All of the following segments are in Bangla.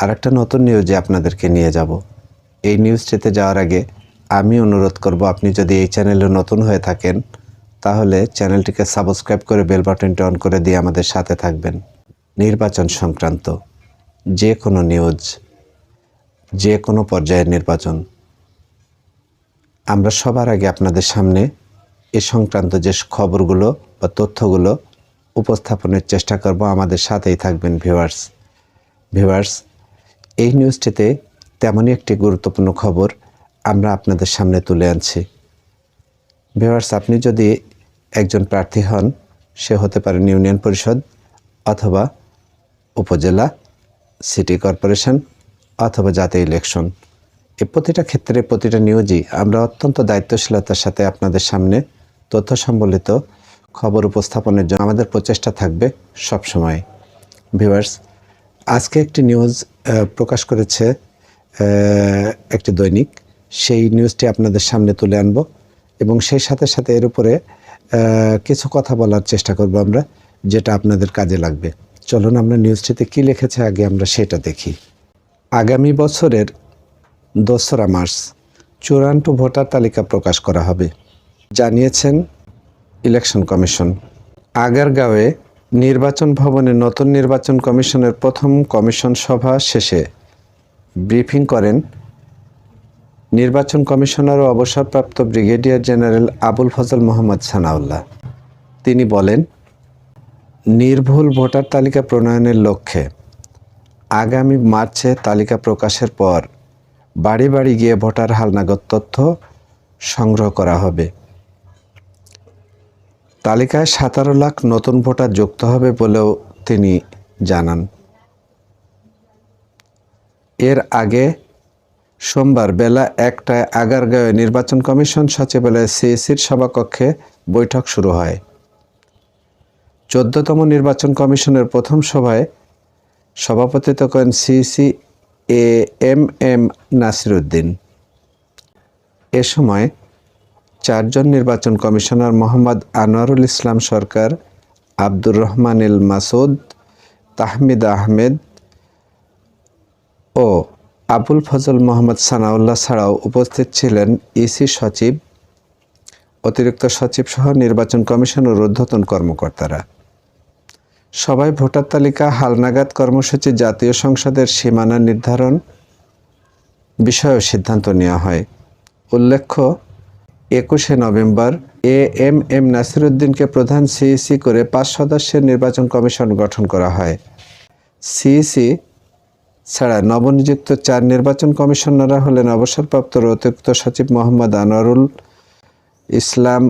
আর একটা নতুন নিউজে আপনাদেরকে নিয়ে যাব। এই নিউজটিতে যাওয়ার আগে আমি অনুরোধ করব, আপনি যদি এই চ্যানেলে নতুন হয়ে থাকেন, তাহলে চ্যানেলটিকে সাবস্ক্রাইব করে বেল বাটনটি অন করে দিয়ে আমাদের সাথে থাকবেন। নির্বাচন সংক্রান্ত যে কোনো নিউজ যে কোনো পর্যায়ের নির্বাচন। আমরা সবার আগে আপনাদের সামনে এ সংক্রান্ত যে খবরগুলো বা তথ্যগুলো উপস্থাপনের চেষ্টা করব। আমাদের সাথেই থাকবেন ভিউয়ার্স ভিউয়ার্স এই নিউজটিতে তেমনই একটি গুরুত্বপূর্ণ খবর আমরা আপনাদের সামনে তুলে আনছি। ভিউয়ার্স আপনি যদি একজন প্রার্থী হন, সে হতে পারেন ইউনিয়ন পরিষদ অথবা উপজেলা সিটি কর্পোরেশন অথবা জাতীয় ইলেকশন এ প্রতিটা ক্ষেত্রে, প্রতিটা নিউজই আমরা অত্যন্ত দায়িত্বশীলতার সাথে আপনাদের সামনে তথ্য সম্বলিত খবর উপস্থাপনের জন্য আমাদের প্রচেষ্টা থাকবে সবসময়। ভিউয়ার্স আজকে একটি নিউজ প্রকাশ করেছে একটি দৈনিক। সেই নিউজটি আপনাদের সামনে তুলে আনব এবং সেই সাথে সাথে এর উপরে কিছু কথা বলার চেষ্টা করব আমরা, যেটা আপনাদের কাজে লাগবে। চলুন আমরা নিউজটিতে কী লিখেছে, আগে আমরা সেটা দেখি। আগামী বছরের দোসরা মার্চ, চূড়ান্ত ভোটার তালিকা প্রকাশ করা হবে, জানিয়েছেন ইলেকশন কমিশন। আগারগাঁওয়ে নির্বাচন ভবনে নতুন নির্বাচন কমিশনের প্রথম কমিশন সভা শেষে ব্রিফিং করেন নির্বাচন কমিশনার ও অবসরপ্রাপ্ত ব্রিগেডিয়ার জেনারেল আবুল ফজল মোহাম্মদ সানাউল্লাহ। তিনি বলেন, নির্ভুল ভোটার তালিকা প্রণয়নের লক্ষ্যে আগামী মার্চে তালিকা প্রকাশের পর বাড়ি বাড়ি গিয়ে ভোটার হালনাগত তথ্য সংগ্রহ করা হবে। তালিকায় সতেরো লাখ নতুন ভোটার যুক্ত হবে বলেও তিনি জানান। এর আগে সোমবার বেলা একটায় আগারগাঁওয়ে নির্বাচন কমিশন সচিবালয়ে সিএসির সভাকক্ষে বৈঠক শুরু হয়। চোদ্দতম নির্বাচন কমিশনের প্রথম সভায় সভাপতিত্ব করেন CEC A M M Nasiruddin. এ সময় চারজন নির্বাচন কমিশনার মোহাম্মদ আনোয়ারুল ইসলাম সরকার, আব্দুর রহমান এল মাসুদ, তাহমিদ আহমেদ ও আবুল ফজল মোহাম্মদ সানাউল্লাহ ছাড়াও উপস্থিত ছিলেন ইসি সচিব, অতিরিক্ত সচিব সহ নির্বাচন কমিশন ও ঊর্ধ্বতন কর্মকর্তারা। সবাই ভোটার তালিকা, হালনাগাদ কর্মসূচি, জাতীয় সংসদের সীমানা নির্ধারণ বিষয়েও সিদ্ধান্ত নেওয়া হয়। উল্লেখ্য একুশে নভেম্বর এ এম এম নাসিরুদ্দিনকে প্রধান সিইসি করে পাঁচ সদস্যের নির্বাচন কমিশন গঠন করা হয়। সিইসি ছাড়া নবনিযুক্ত চার নির্বাচন কমিশনাররা হলেন অবসরপ্রাপ্ত অতিরিক্ত সচিব মোহাম্মদ আনোয়ারুল ইসলাম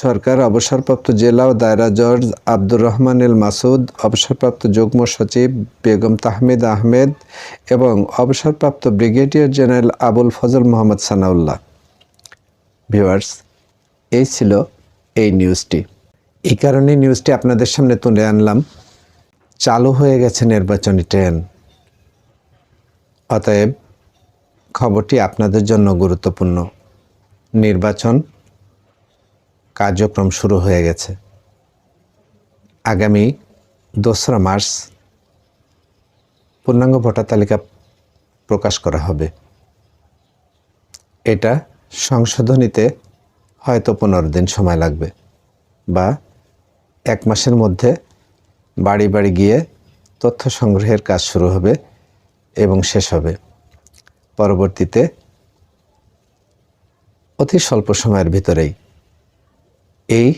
সরকার, অবসরপ্রাপ্ত জেলা ও দায়রা জর্জ আব্দুর রহমান এল মাসুদ, অবসরপ্রাপ্ত যুগ্ম সচিব বেগম তাহমিদ আহমেদ এবং অবসরপ্রাপ্ত brigadier general Abul Fazal Mohammad Sanaullah. Viewers, এই ছিল এই নিউজটি। এই কারণে নিউজটি আপনাদের সামনে তুলে আনলাম। চালু হয়ে গেছে নির্বাচনী ট্রেন। অতএব খবরটি আপনাদের জন্য গুরুত্বপূর্ণ। নির্বাচন কার্যক্রম শুরু হয়ে গেছে। আগামী দোসরা মার্চ পূর্ণাঙ্গ ভোটার তালিকা প্রকাশ করা হবে। এটা সংশোধনীতে হয়তো পনেরো দিন সময় লাগবে বা এক মাসের মধ্যে বাড়ি বাড়ি গিয়ে তথ্য সংগ্রহের কাজ শুরু হবে এবং শেষ হবে। পরবর্তীতে অতি স্বল্প সময়ের ভিতরেই এই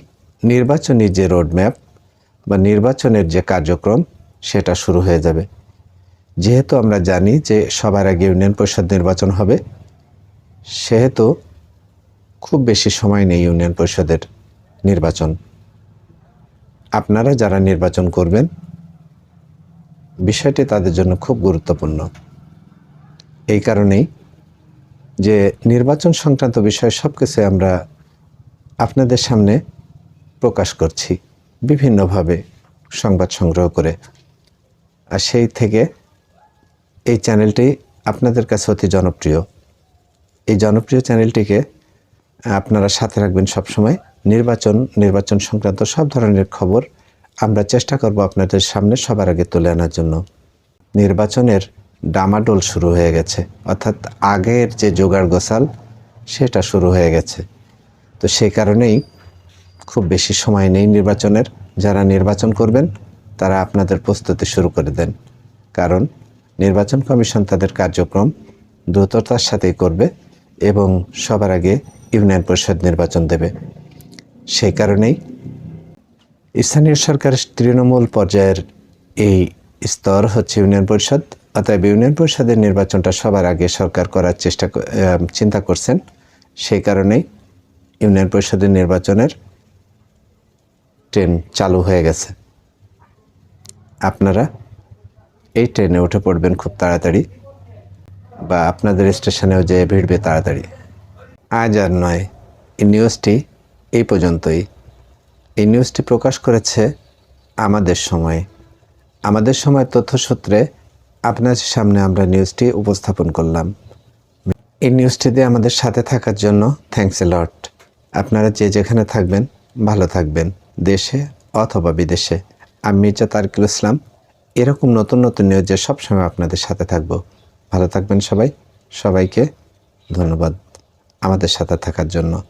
নির্বাচনী যে রোডম্যাপ বা নির্বাচনের যে কার্যক্রম, সেটা শুরু হয়ে যাবে। যেহেতু আমরা জানি যে সবার আগে ইউনিয়ন পরিষদ নির্বাচন হবে সেহেতু খুব বেশি সময় নেই ইউনিয়ন পরিষদের নির্বাচন। আপনারা যারা নির্বাচন করবেন, বিষয়টি তাদের জন্য খুব গুরুত্বপূর্ণ। এই কারণেই যে নির্বাচন সংক্রান্ত বিষয়ে সব কিছু আমরা আপনাদের সামনে প্রকাশ করছি, বিভিন্নভাবে সংবাদ সংগ্রহ করে। আর সেই থেকে এই চ্যানেলটি আপনাদের কাছে অতি জনপ্রিয়। এই জনপ্রিয় চ্যানেলটিকে আপনারা সাথে রাখবেন সবসময়। নির্বাচন নির্বাচন সংক্রান্ত সব ধরনের খবর আমরা চেষ্টা করব আপনাদের সামনে সবার আগে তুলে আনার জন্য। নির্বাচনের ডামাডোল শুরু হয়ে গেছে। অর্থাৎ আগের যে জোগাড় গোসাল সেটা শুরু হয়ে গেছে। তো সেই কারণেই খুব বেশি সময় নেই নির্বাচনের। যারা নির্বাচন করবেন, তারা আপনাদের প্রস্তুতি শুরু করে দেন। কারণ নির্বাচন কমিশন তাদের কার্যক্রম দ্রুততার সাথেই করবে। এবং সবার আগে ইউনিয়ন পরিষদ নির্বাচন দেবে। সেই কারণেই স্থানীয় সরকার তৃণমূল পর্যায়ের এই স্তর হচ্ছে ইউনিয়ন পরিষদ। অতএব ইউনিয়ন পরিষদের নির্বাচনটা সবার আগে সরকার করার চেষ্টা চিন্তা করছেন। সেই কারণেই ইউনিয়ন পরিষদের নির্বাচনের ট্রেন চালু হয়ে গেছে। আপনারা এই ট্রেনে উঠে পড়বেন খুব তাড়াতাড়ি। বা আপনাদের স্টেশনেও যেয়ে ভিড়বে তাড়াতাড়ি। আজ আর নয়, এই নিউজটি এই পর্যন্তই। এই নিউজটি প্রকাশ করেছে আমাদের সময়। আমাদের সময় তথ্যসূত্রে আপনাদের সামনে আমরা নিউজটি উপস্থাপন করলাম। এই নিউজটি দিয়ে আমাদের সাথে থাকার জন্য থ্যাঙ্কস এ লট। আপনারা যে যেখানে থাকবেন, ভালো থাকবেন, দেশে অথবা বিদেশে। আমি মির্জা তারকুল ইসলাম। এরকম নতুন নতুন নিউজে সবসময় আপনাদের সাথে থাকব। ভালো থাকবেন সবাই। সবাইকে ধন্যবাদ আমাদের সাথে থাকার জন্য।